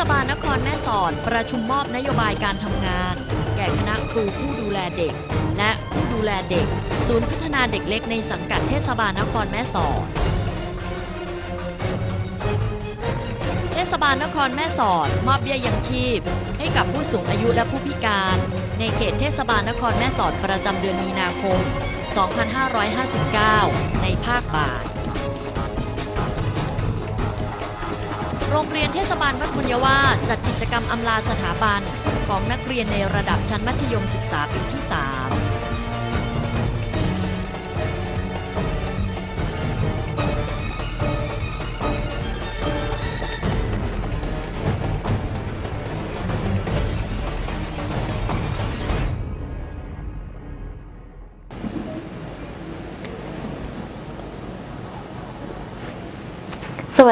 ศบาลนครแม่สอดประชุมมอบนโยบายการทำงาน แก่คณะครูผู้ดูแลเด็ก และผู้ดูแลเด็ก ศูนย์พัฒนาเด็กเล็กในสังกัดเทศบาลนครแม่สอด เทศบาลนครแม่สอด มอบเบี้ยยังชีพ ให้กับผู้สูงอายุและผู้พิการ ในเขตเทศบาลนครแม่สอดประจำเดือนมีนาคม 2559 ในภาคบ่าย โรงเรียนเทศบาลวัดบุญยวาจัดกิจกรรมอำลาสถาบันของนักเรียนในระดับชั้นมัธยมศึกษาปีที่ 3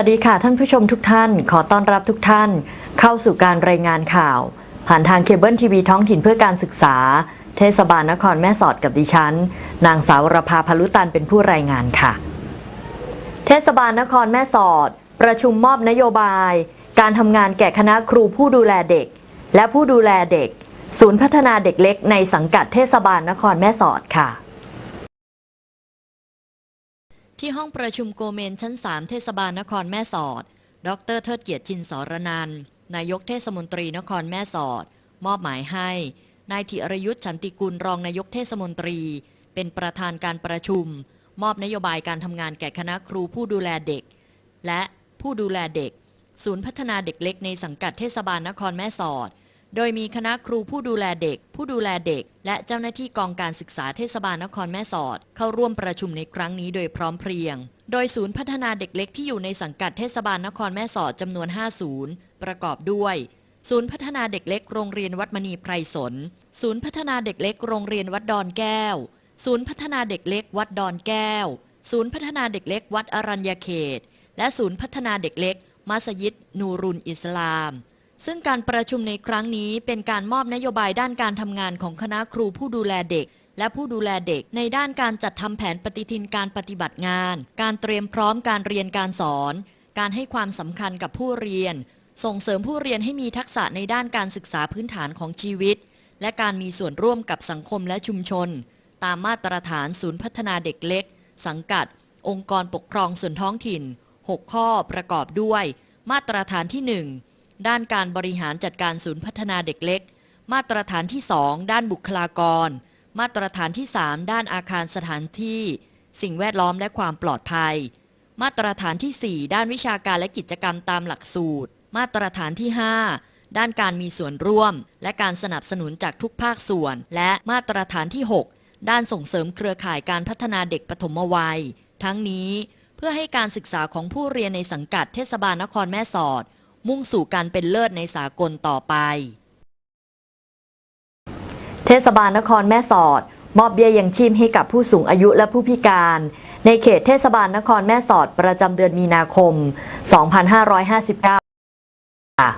วัสดีค่ะ ท่านผู้ชมทุกท่าน ขอต้อนรับทุกท่าน เข้าสู่การรายงานข่าว ผ่านทางเคเบิลทีวีท้องถิ่นเพื่อการศึกษา เทศบาลนครแม่สอดกับดิฉัน นางสาวรภาพลุตันเป็นผู้รายงานค่ะ เทศบาลนครแม่สอด ประชุมมอบนโยบาย การทำงานแก่คณะครูผู้ดูแลเด็ก และผู้ดูแลเด็ก ศูนย์พัฒนาเด็กเล็กในสังกัดเทศบาลนครแม่สอดค่ะ ที่ห้องประชุมโกเมนชั้น 3 เทศบาลนครแม่สอด ดรเทิดเกียรติชินสรนันนายกเทศมนตรีนครแม่สอด มอบหมายให้ นายธิรยุทธ์ฉันติกุลรองนายกเทศมนตรี เป็นประธานการประชุม มอบนโยบายการทำงานแก่คณะครูผู้ดูแลเด็ก และผู้ดูแลเด็ก ศูนย์พัฒนาเด็กเล็กในสังกัดเทศบาลนครแม่สอด โดยมีคณะครูผู้ดูแลเด็ก ผู้ดูแลเด็ก และเจ้าหน้าที่กองการศึกษาเทศบาลนครแม่สอด เข้าร่วมประชุมในครั้งนี้โดยพร้อมเพรียง โดยศูนย์พัฒนาเด็กเล็กที่อยู่ในสังกัดเทศบาลนครแม่สอดจำนวน 5 ศูนย์ ประกอบด้วย ศูนย์พัฒนาเด็กเล็กโรงเรียนวัดมณีไพรสน ศูนย์พัฒนาเด็กเล็กโรงเรียนวัดดอนแก้ว ศูนย์พัฒนาเด็กเล็กวัดดอนแก้ว ศูนย์พัฒนาเด็กเล็กวัดอรัญญเขต และศูนย์พัฒนาเด็กเล็กมัสยิดนูรุนอิสลาม ซึ่งการประชุมในครั้งนี้เป็นการมอบนโยบายด้านการทำงานของคณะครูผู้ดูแลเด็ก และผู้ดูแลเด็กในด้านการจัดทำแผนปฏิทินการปฏิบัติงาน การเตรียมพร้อมการเรียนการสอน การให้ความสำคัญกับผู้เรียน ส่งเสริมผู้เรียนให้มีทักษะในด้านการศึกษาพื้นฐานของชีวิต และการมีส่วนร่วมกับสังคมและชุมชน ตามมาตรฐานศูนย์พัฒนาเด็กเล็ก สังกัด องค์กรปกครองส่วนท้องถิ่น 6 ข้อประกอบด้วย มาตรฐานที่ 1 ด้านการบริหารจัดการศูนย์พัฒนาเด็กเล็ก มาตรฐานที่ 2 ด้านบุคลากร มาตรฐานที่ 3 ด้านอาคารสถานที่ สิ่งแวดล้อมและความปลอดภัย มาตรฐานที่ 4 ด้านวิชาการและกิจกรรมตามหลักสูตร มาตรฐานที่ 5 ด้านการมีส่วนร่วม และการสนับสนุนจากทุกภาคส่วน และมาตรฐานที่ 6 ด้านส่งเสริมเครือข่ายการพัฒนาเด็กปฐมวัย ทั้งนี้เพื่อให้การศึกษาของผู้เรียนในสังกัดเทศบาลนครแม่สอด มุ่งสู่การเป็นเลิศในสากลต่อไป เทศบาลนครแม่สอด มอบเบี้ยยังชีพให้กับผู้สูงอายุและผู้พิการ ในเขตเทศบาลนครแม่สอดประจำเดือนมีนาคม 2559ค่ะ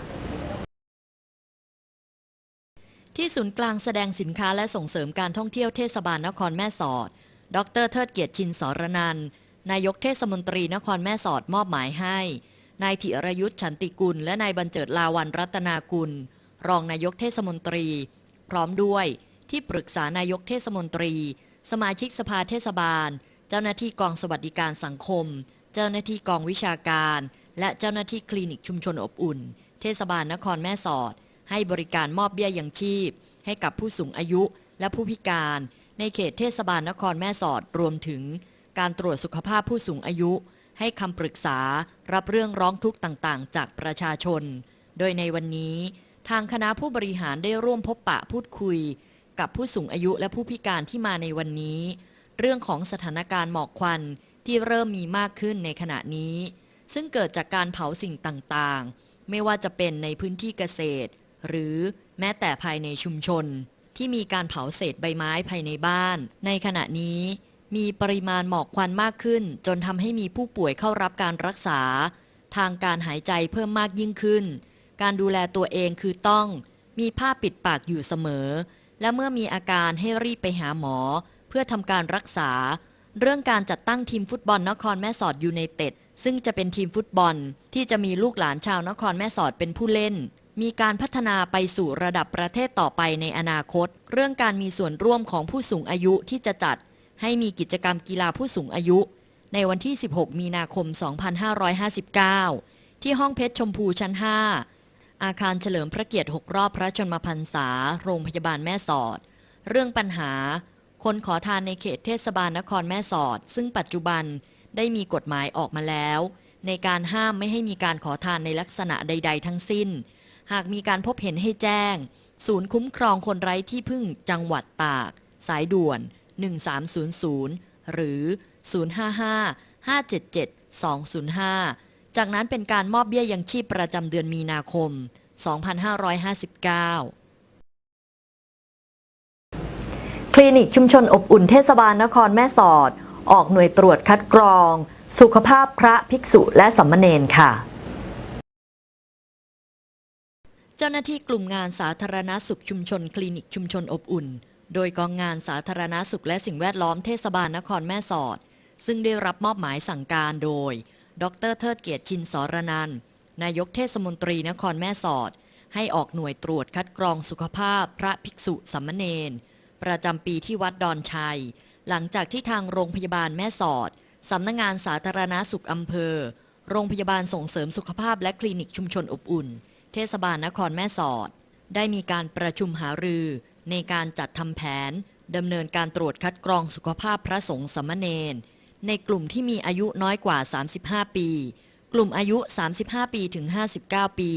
ที่ศูนย์กลางแสดงสินค้าและส่งเสริมการท่องเที่ยวเทศบาลนครแม่สอด ดรเทิดเกียรติชินสรนันท์นายกเทศมนตรีนครแม่สอดมอบหมายให้ นายธิรยุทธ์ฉันติกุล และนายบรรเจิดลาวันรัตนากุล รองนายกเทศมนตรี พร้อมด้วยที่ปรึกษานายกเทศมนตรี สมาชิกสภาเทศบาล เจ้าหน้าที่กองสวัสดิการสังคม เจ้าหน้าที่กองวิชาการ และเจ้าหน้าที่คลินิกชุมชนอบอุ่น เทศบาลนครแม่สอด ให้บริการมอบเบี้ยยังชีพ ให้กับผู้สูงอายุและผู้พิการ ในเขตเทศบาลนครแม่สอดรวมถึง การตรวจสุขภาพผู้สูงอายุ ให้คำปรึกษารับเรื่องร้องทุกข์ต่างๆ จากประชาชน โดยในวันนี้ ทางคณะผู้บริหารได้ร่วมพบปะพูดคุย กับผู้สูงอายุและผู้พิการที่มาในวันนี้ เรื่องของสถานการณ์หมอกควันที่เริ่มมีมากขึ้นในขณะนี้ ซึ่งเกิดจากการเผาสิ่งต่างๆ ไม่ว่าจะเป็นในพื้นที่เกษตร หรือแม้แต่ภายในชุมชน ที่มีการเผาเศษใบไม้ภายในบ้าน ในขณะนี้ มีปริมาณหมอกควันมากขึ้น จนทำให้มีผู้ป่วยเข้ารับการรักษา ทางการหายใจเพิ่มมากยิ่งขึ้น การดูแลตัวเองคือต้อง มีผ้าปิดปากอยู่เสมอ และเมื่อมีอาการให้รีบไปหาหมอ เพื่อทำการรักษา เรื่องการจัดตั้งทีมฟุตบอลนครแม่สอดยูไนเต็ดซึ่งจะเป็นทีมฟุตบอลที่จะมีลูกหลานชาวนครแม่สอดเป็นผู้เล่น มีการพัฒนาไปสู่ระดับประเทศต่อไปในอนาคต เรื่องการมีส่วนร่วมของผู้สูงอายุที่จะจัด ให้มีกิจกรรมกีฬาผู้สูงอายุ ในวันที่ 16 มีนาคม 2559 ที่ห้องเพชรชมพูชั้น 5 อาคารเฉลิมพระเกียรติ 6 รอบพระชนมพรรษา โรงพยาบาลแม่สอด เรื่องปัญหา คนขอทานในเขตเทศบาลนครแม่สอด ซึ่งปัจจุบันได้มีกฎหมายออกมาแล้ว ในการห้ามไม่ให้มีการขอทานในลักษณะใด ๆ ทั้งสิ้น หากมีการพบเห็นให้แจ้ง ศูนย์คุ้มครองคนไร้ที่พึ่งจังหวัดตาก สายด่วน 1300 หรือ 055 577 205 จากนั้นเป็นการมอบเบี้ยยังชีพประจำเดือนมีนาคม 2559คลินิกชุมชนอบอุ่นเทศบาลนครแม่สอด ออกหน่วยตรวจคัดกรอง สุขภาพพระภิกษุและสัมมเนนค่ะ เจ้าหน้าที่กลุ่มงานสาธารณสุขชุมชนคลินิกชุมชนอบอุ่น โดยกองงานสาธารณสุขและสิ่งแวดล้อมเทศบาลนครแม่สอด ซึ่งได้รับมอบหมายสั่งการโดย ดรเทิดเกียรติชินสรนันนายกเทศมนตรีนครแม่สอด ให้ออกหน่วยตรวจคัดกรองสุขภาพพระภิกษุสัมมเนนประจำปีที่วัดดอนชัย หลังจากที่ทางโรงพยาบาลแม่สอดสำนักงงานสาธารณสุขอำเภอ โรงพยาบาลส่งเสริมสุขภาพและคลินิกชุมชนอบอุ่น เทศบาลนครแม่สอด ได้มีการประชุมหารือ ในการจัดทำแผนดำเนินการตรวจคัดกรองสุขภาพพระสงฆ์สามเณรในกลุ่มที่มีอายุน้อยกว่า 35 ปี กลุ่มอายุ 35 ปีถึง 59 ปี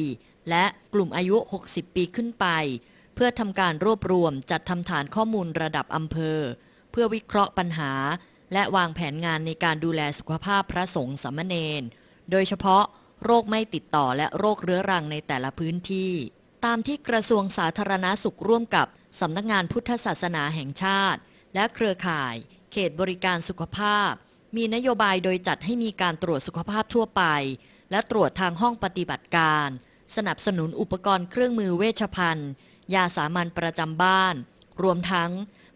และกลุ่มอายุ 60 ปีขึ้นไป เพื่อทำการรวบรวมจัดทำฐานข้อมูลระดับอำเภอ เพื่อวิเคราะห์ปัญหา และวางแผนงานในการดูแลสุขภาพพระสงฆ์สามเณรโดยเฉพาะโรคไม่ติดต่อและโรคเรื้อรังในแต่ละพื้นที่ ตามที่กระทรวงสาธารณาสุขร่วมกับ สำนักงานพุทธศาสนาแห่งชาติ และเครือข่าย เขตบริการสุขภาพ มีนโยบายโดยจัดให้มีการตรวจสุขภาพทั่วไป และตรวจทางห้องปฏิบัติการ สนับสนุนอุปกรณ์เครื่องมือเวชภัณฑ์ ยาสามัญประจำบ้าน รวมทั้ง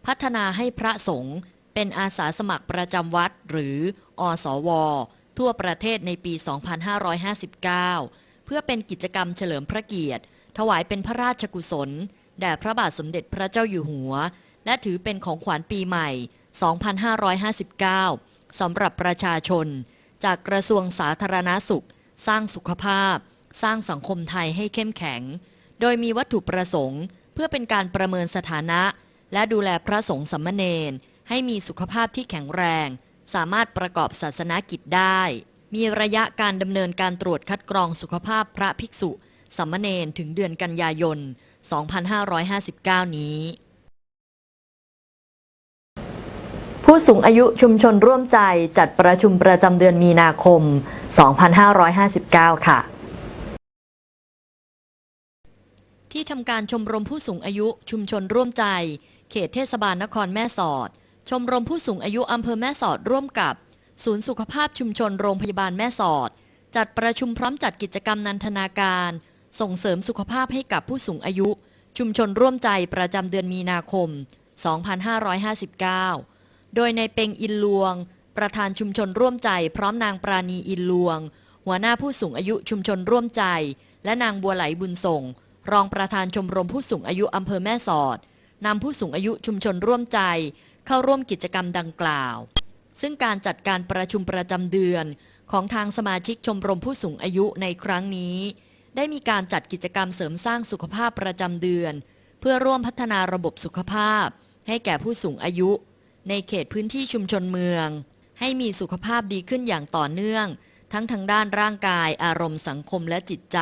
พัฒนาให้พระสงฆ์เป็นอาสาสมัครประจำวัด หรืออสว ทั่วประเทศในปี 2559 เพื่อเป็นกิจกรรมเฉลิมพระเกียรติ ถวายเป็นพระราชกุศล แด่พระบาทสมเด็จพระเจ้าอยู่หัว และถือเป็นของขวัญปีใหม่ 2559 สำหรับประชาชน จากกระทรวงสาธารณาสุข สร้างสุขภาพ สร้างสังคมไทยให้เข้มแข็ง โดยมีวัตถุประสงค์ เพื่อเป็นการประเมินสถานะ และดูแลพระสงฆ์สัมมเนรให้มีสุขภาพที่แข็งแรง สามารถประกอบศาสนากิจได้ มีระยะการดำเนินการตรวจคัดกรองสุขภาพพระภิกษุสัมมเนรถึงเดือนกันยายน 2559 นี้ ผู้สูงอายุชุมชนร่วมใจจัดประชุมประจำเดือนมีนาคม 2559 ค่ะที่ทำการชมรมผู้สูงอายุชุมชนร่วมใจ เขตเทศบาลนครแม่สอด ชมรมผู้สูงอายุอำเภอแม่สอดร่วมกับ ศูนย์สุขภาพชุมชนโรงพยาบาลแม่สอด จัดประชุมพร้อมจัดกิจกรรมนันทนาการ ส่งเสริมสุขภาพให้กับผู้สูงอายุ ชุมชนร่วมใจประจำเดือนมีนาคม 2559 โดยในเปงอินลวง ประธานชุมชนร่วมใจ พร้อมนางปราณีอินลวง หัวหน้าผู้สูงอายุชุมชนร่วมใจ และนางบัวไหลบุญส่ง รองประธานชมรมผู้สูงอายุอำเภอแม่สอดนำผู้สูงอายุชุมชนร่วมใจ เข้าร่วมกิจกรรมดังกล่าว ซึ่งการจัดการประชุมประจำเดือนของทางสมาชิกชมรมผู้สูงอายุในครั้งนี้ ได้มีการจัดกิจกรรมเสริมสร้างสุขภาพประจำเดือน เพื่อร่วมพัฒนาระบบสุขภาพ ให้แก่ผู้สูงอายุ ในเขตพื้นที่ชุมชนเมือง ให้มีสุขภาพดีขึ้นอย่างต่อเนื่อง ทั้งทางด้านร่างกาย อารมณ์สังคมและจิตใจ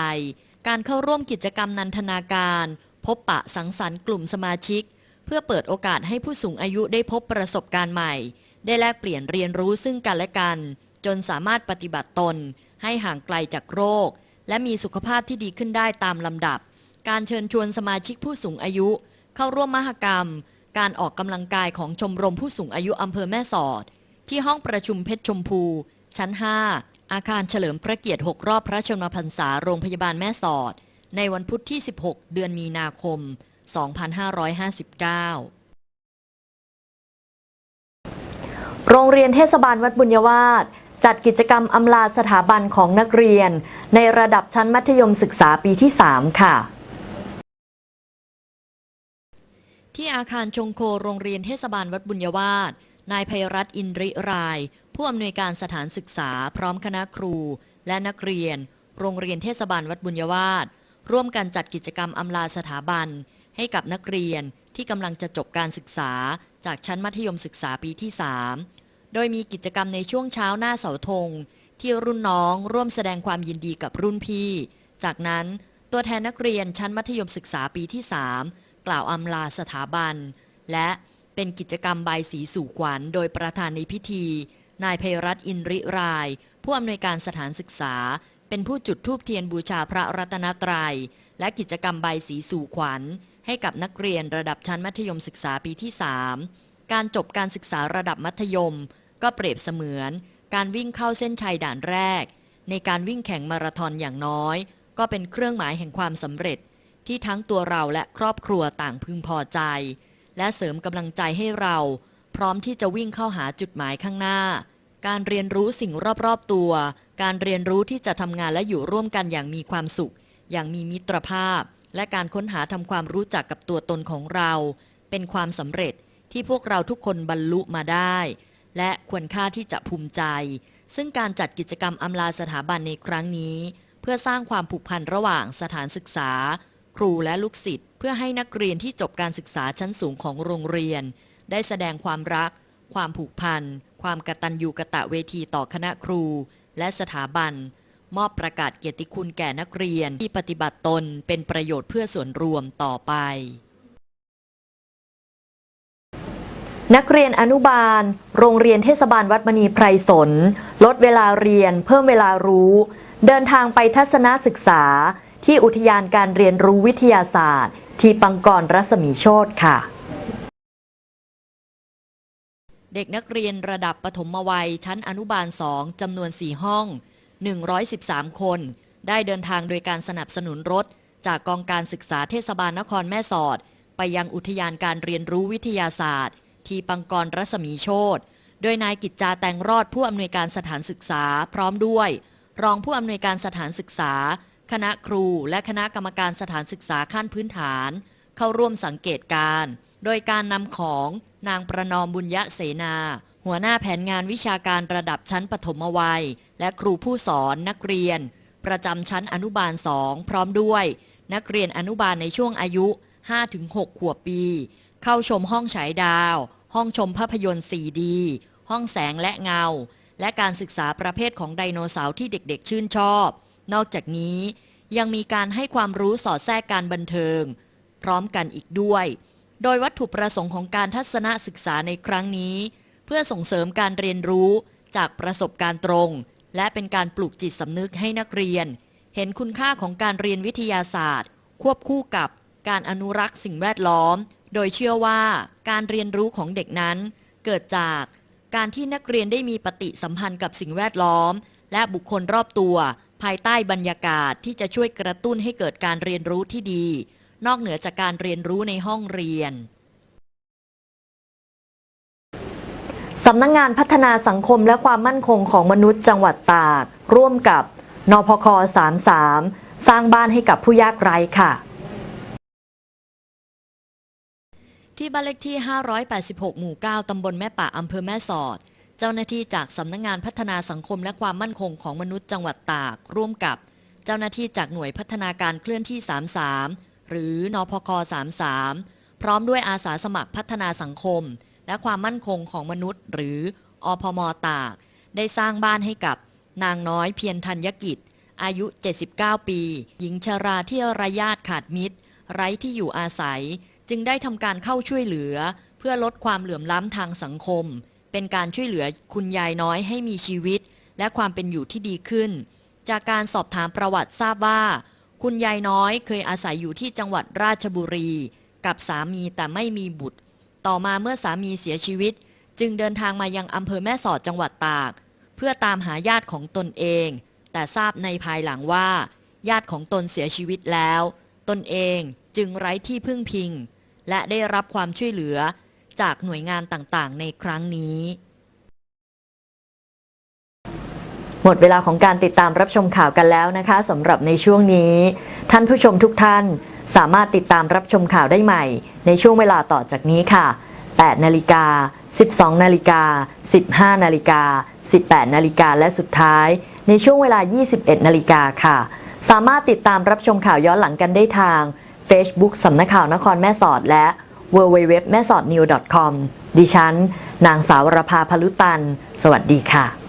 การเข้าร่วมกิจกรรมนันทนาการ พบปะสังสรรค์กลุ่มสมาชิก เพื่อเปิดโอกาสให้ผู้สูงอายุได้พบประสบการณ์ใหม่ ได้แลกเปลี่ยนเรียนรู้ซึ่งกันและกัน จนสามารถปฏิบัติตน ให้ห่างไกลจากโรค และมีสุขภาพที่ดีขึ้นได้ตามลำดับ การเชิญชวนสมาชิกผู้สูงอายุ เข้าร่วมมหกรรม การออกกำลังกายของชมรมผู้สูงอายุอำเภอแม่สอด ที่ห้องประชุมเพชรชมพู ชั้น 5 อาคารเฉลิมพระเกียรติ 6 รอบพระชนมพรรษาโรงพยาบาลแม่สอด ในวันพุธที่ 16 เดือนมีนาคม 2559โรงเรียนเทศบาลวัดบุญยวาส จัดกิจกรรมอำลาสถาบันของนักเรียน ในระดับชั้นมัธยมศึกษาปีที่ 3 ค่ะที่อาคารชงโคโรงเรียนเทศบาลวัดบุญยวาสนายภัยรัตน์อินริราย ผู้อำนวยการสถานศึกษาพร้อมคณะครู และนักเรียน โรงเรียนเทศบาลวัดบุญยวาสร่วมกันจัดกิจกรรมอำลาสถาบัน ให้กับนักเรียนที่กำลังจะจบการศึกษา จากชั้นมัธยมศึกษาปีที่ 3 โดยมีกิจกรรมในช่วงเช้าหน้าเสาธง ที่รุ่นน้องร่วมแสดงความยินดีกับรุ่นพี่ จากนั้นตัวแทนนักเรียนชั้นมัธยมศึกษาปีที่ 3 กล่าวอำลาสถาบัน และเป็นกิจกรรมใบสีสู่ขวัญ โดยประธานในพิธี นายภัยรัตน์อินริราย ผู้อำนวยการสถานศึกษา เป็นผู้จุดธูปเทียนบูชาพระรัตนตรัย และกิจกรรมใบสีสู่ขวัญ ให้กับนักเรียนระดับชั้นมัธยมศึกษาปีที่ 3 การจบการศึกษาระดับมัธยม ก็เปรียบเสมือน การวิ่งเข้าเส้นชัยด่านแรก ในการวิ่งแข่งมาราธอนอย่างน้อย ก็เป็นเครื่องหมายแห่งความสำเร็จ ที่ทั้งตัวเราและครอบครัวต่างพึงพอใจ และเสริมกำลังใจให้เรา พร้อมที่จะวิ่งเข้าหาจุดหมายข้างหน้า การเรียนรู้สิ่งรอบๆตัว การเรียนรู้ที่จะทำงานและอยู่ร่วมกันอย่างมีความสุข อย่างมีมิตรภาพ และการค้นหาทำความรู้จักกับตัวตนของเรา เป็นความสำเร็จ ที่พวกเราทุกคนบรรลุมาได้ และควรค่าที่จะภูมิใจ ซึ่งการจัดกิจกรรมอำลาสถาบันในครั้งนี้ เพื่อสร้างความผูกพันระหว่างสถานศึกษา ครูและลูกศิษย์เพื่อให้นักเรียนที่จบการศึกษาชั้นสูงของโรงเรียน ได้แสดงความรัก ความผูกพัน ความกตัญญูกะตะเวทีต่อคณะครู และสถาบัน มอบประกาศเกียรติคุณแก่นักเรียนที่ปฏิบัติตนเป็นประโยชน์เพื่อส่วนรวมต่อไป นักเรียนอนุบาล โรงเรียนเทศบาลวัดมณีไพรสน ลดเวลาเรียน เพิ่มเวลารู้ เดินทางไปทัศนศึกษา ที่อุทยานการเรียนรู้วิทยาศาสตร์ ที่ปังกรรัศมีโชตค่ะ เด็กนักเรียนระดับปฐมวัยชั้นอนุบาล2จำนวน 4 ห้อง 113 คน ได้เดินทางโดยการสนับสนุนรถ จากกองการศึกษาเทศบาลนครแม่สอด ไปยังอุทยานการเรียนรู้วิทยาศาสตร์ ทีปังกรรัศมีโชตโดยนายกิจจาแตงรอดผู้อำนวยการสถานศึกษาพร้อมด้วย รองผู้อำนวยการสถานศึกษา คณะครูและคณะกรรมการสถานศึกษาขั้นพื้นฐาน เข้าร่วมสังเกตการ์โดยการนำของนางประนอมบุญยะเสนา หัวหน้าแผนงานวิชาการระดับชั้นปฐมวัย และครูผู้สอนนักเรียน ประจำชั้นอนุบาลสองพร้อมด้วย นักเรียนอนุบาลในช่วงอายุ 5-6 ขวบปี เข้าชมห้องฉายดาว ห้องชมภาพยนตร์ 4D ห้องแสงและเงา และการศึกษาประเภทของไดโนเสาร์ที่เด็กๆ ชื่นชอบ นอกจากนี้ยังมีการให้ความรู้สอดแทรกการบันเทิง พร้อมกันอีกด้วย โดยวัตถุประสงค์ของการทัศนศึกษาในครั้งนี้ เพื่อส่งเสริมการเรียนรู้จากประสบการณ์ตรง และเป็นการปลูกจิตสำนึกให้นักเรียน เห็นคุณค่าของการเรียนวิทยาศาสตร์ ควบคู่กับการอนุรักษ์สิ่งแวดล้อม โดยเชื่อว่าการเรียนรู้ของเด็กนั้น เกิดจากการที่นักเรียนได้มีปฏิสัมพันธ์กับสิ่งแวดล้อม และบุคคลรอบตัว ภายใต้บรรยากาศที่จะช่วยกระตุ้นให้เกิดการเรียนรู้ที่ดี นอกเหนือจากการเรียนรู้ในห้องเรียนสำนักงงานพัฒนาสังคมและความมั่นคงของมนุษย์จังหวัดตาก ร่วมกับ นพค 33 สร้างบ้านให้กับผู้ยากไร้ค่ะ ที่บ้านเลขที่ 586 หมู่ 9 ตำบลแม่ป่าอำเภอแม่สอด เจ้าหน้าที่จากสำนักงงานพัฒนาสังคมและความมั่นคงของมนุษย์จังหวัดตาก ร่วมกับ เจ้าหน้าที่จากหน่วยพัฒนาการเคลื่อนที่ 33 หรือนพค33 พร้อมด้วยอาสาสมัครพัฒนาสังคม และความมั่นคงของมนุษย์ หรืออพมตาก ได้สร้างบ้านให้กับ นางน้อยเพียรธัญกิจ อายุ 79 ปี หญิงชราที่ไร้ญาติขาดมิตร ไร้ที่อยู่อาศัย จึงได้ทำการเข้าช่วยเหลือ เพื่อลดความเหลื่อมล้ำทางสังคม เป็นการช่วยเหลือคุณยายน้อยให้มีชีวิต และความเป็นอยู่ที่ดีขึ้น จากการสอบถามประวัติทราบว่า คุณยายน้อยเคยอาศัยอยู่ที่จังหวัดราชบุรี กับสามีแต่ไม่มีบุตร ต่อมาเมื่อสามีเสียชีวิต จึงเดินทางมายังอำเภอแม่สอดจังหวัดตาก เพื่อตามหาญาติของตนเอง แต่ทราบในภายหลังว่า ญาติของตนเสียชีวิตแล้ว ตนเองจึงไร้ที่พึ่งพิง และได้รับความช่วยเหลือจากหน่วยงานต่างๆ ในครั้งนี้ หมดเวลาของการติดตามรับชมข่าวกันแล้วนะคะสำหรับในช่วงนี้ ท่านผู้ชมทุกท่านสามารถติดตามรับชมข่าวได้ใหม่ ในช่วงเวลาต่อจากนี้ค่ะ 8 นาฬิกา 12 นาฬิกา 15 นาฬิกา 18 นาฬิกาและสุดท้าย ในช่วงเวลา 21 นาฬิกาค่ะ สามารถติดตามรับชมข่าวย้อนหลังกันได้ทาง Facebook สำนักข่าวนครแม่สอดและ w w w แม่สอด new com ดิฉัน นางสาวรภาพลุตัน สวัสดีค่ะ